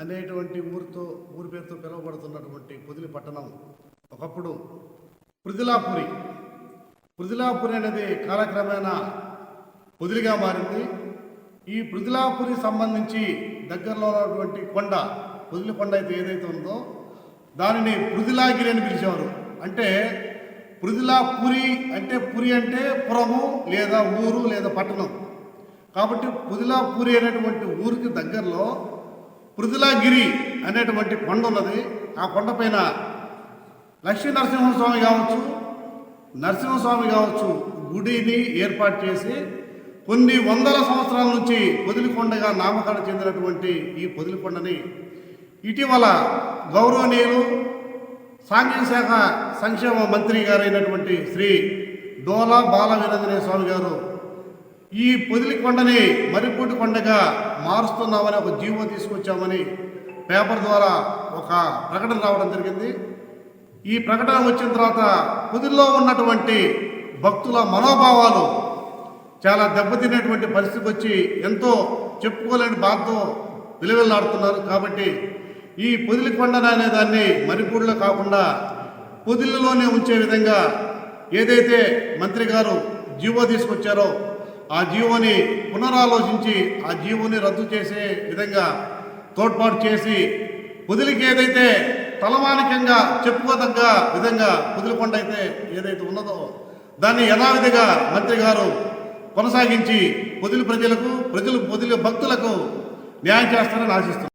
అనేటువంటి ఊరితో ఊరి పేరుతో పిలువబడుతున్నటువంటి పొదిలి పట్టణం ఒకప్పుడు పృథిలాపురి. పృథిలాపురి అనేది కాలక్రమేణా పొదిలిగా మారింది. ఈ పృథిలాపురి సంబంధించి దగ్గరలో ఉన్నటువంటి కొండ పొదిలి కొండ అయితే ఏదైతే ఉందో దానిని పృథిలాగిరి అని పిలిచేవారు. అంటే పృథిలాపురి అంటే పురి అంటే పురము లేదా ఊరు లేదా పట్టణం. కాబట్టి పుదిలాపురి అనేటువంటి ఊరికి దగ్గరలో పృథిలాగిరి అనేటువంటి కొండ ఉన్నది. ఆ కొండపైన లక్ష్మీ నరసింహస్వామి కావచ్చు నరసింహస్వామి కావచ్చు గుడిని ఏర్పాటు చేసి కొన్ని వందల సంవత్సరాల నుంచి పొదిలికొండగా నామకరణ చెందినటువంటి ఈ పొదిలికొండని ఇటీవల గౌరవనీయులు సాంఘిక శాఖ సంక్షేమ మంత్రి గారైనటువంటి శ్రీ డోలా బాల వీరేంద్రనాథ స్వామి గారు ఈ పొదిలి కొండని మరిపూటి కొండగా మారుస్తున్నామని ఒక జీవో తీసుకొచ్చామని పేపర్ ద్వారా ఒక ప్రకటన రావడం జరిగింది. ఈ ప్రకటన వచ్చిన తర్వాత పొదిల్లో ఉన్నటువంటి భక్తుల మనోభావాలు చాలా దెబ్బతినేటువంటి పరిస్థితి వచ్చి ఎంతో చెప్పుకోలేని బాధతో విలువెల్లాడుతున్నారు. కాబట్టి ఈ పొదిలి కొండన అనే దాన్ని మరిపూడిలో కాకుండా పొదిలిలోనే ఉంచే విధంగా ఏదైతే మంత్రి గారు జీవో తీసుకొచ్చారో ఆ జీవోని పునరాలోచించి ఆ జీవోని రద్దు చేసే విధంగా తోడ్పాటు చేసి పుదిలికి ఏదైతే తలమానికంగా చెప్పుకోదగ్గ విధంగా పుదిలికొండ అయితే ఏదైతే ఉన్నదో దాన్ని యథావిధిగా మంత్రి గారు కొనసాగించి పొదిలి ప్రజలకు ప్రజలు పొదిలి భక్తులకు న్యాయం చేస్తారని ఆశిస్తున్నాను